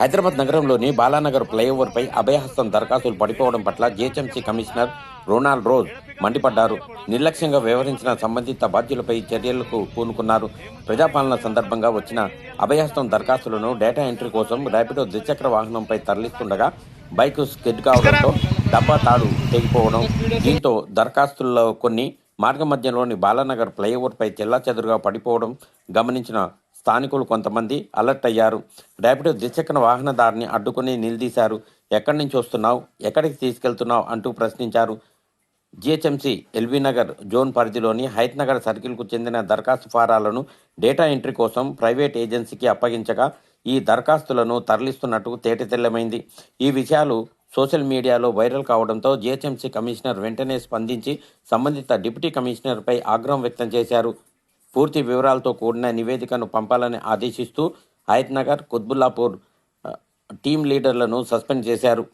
హైదరాబాద్ నగరంలోని బాలానగర్ ఫ్లైఓవర్పై అభయహస్తం దరఖాస్తులు పడిపోవడం పట్ల జీహెచ్ఎంసీ కమిషనర్ రొనాల్డ్ రోజ్ మండిపడ్డారు. నిర్లక్ష్యంగా వ్యవహరించిన సంబంధిత బాధ్యులపై చర్యలకు పూనుకున్నారు. ప్రజాపాలన సందర్భంగా వచ్చిన అభయహస్తం దరఖాస్తులను డేటా ఎంట్రీ కోసం ర్యాపిడో ద్విచక్ర వాహనంపై తరలిస్తుండగా బైక్ స్కిడ్ కావడంతో డబ్బా తాడు తెగిపోవడం దీంతో దరఖాస్తుల్లో కొన్ని మార్గ మధ్యలోని బాలానగర్ ఫ్లైఓవర్పై చెల్లాచెదురుగా పడిపోవడం గమనించిన స్థానికులు కొంతమంది అలర్ట్ అయ్యారు. ర్యాపిడో ద్విచక్ర వాహనదారిని అడ్డుకుని నిలదీశారు. ఎక్కడి నుంచి వస్తున్నావు? ఎక్కడికి తీసుకెళ్తున్నావు? అంటూ ప్రశ్నించారు. జిహెచ్ఎంసీ ఎల్బీ నగర్ జోన్ పరిధిలోని హైత్ నగర్ సర్కిల్కు చెందిన దరఖాస్తు ఫారాలను డేటా ఎంట్రీ కోసం ప్రైవేట్ ఏజెన్సీకి అప్పగించగా ఈ దరఖాస్తులను తరలిస్తున్నట్టు తేటతెల్లమైంది ఈ విషయాలు సోషల్ మీడియాలో వైరల్ కావడంతో జిహెచ్ఎంసీ కమిషనర్ వెంటనే స్పందించి సంబంధిత డిప్యూటీ కమిషనర్పై ఆగ్రహం వ్యక్తం చేశారు. పూర్తి వివరాలతో కూడిన నివేదికను పంపాలని ఆదేశిస్తూ హయత్నగర్ కుత్బుల్లాపూర్ టీం లీడర్లను సస్పెండ్ చేశారు.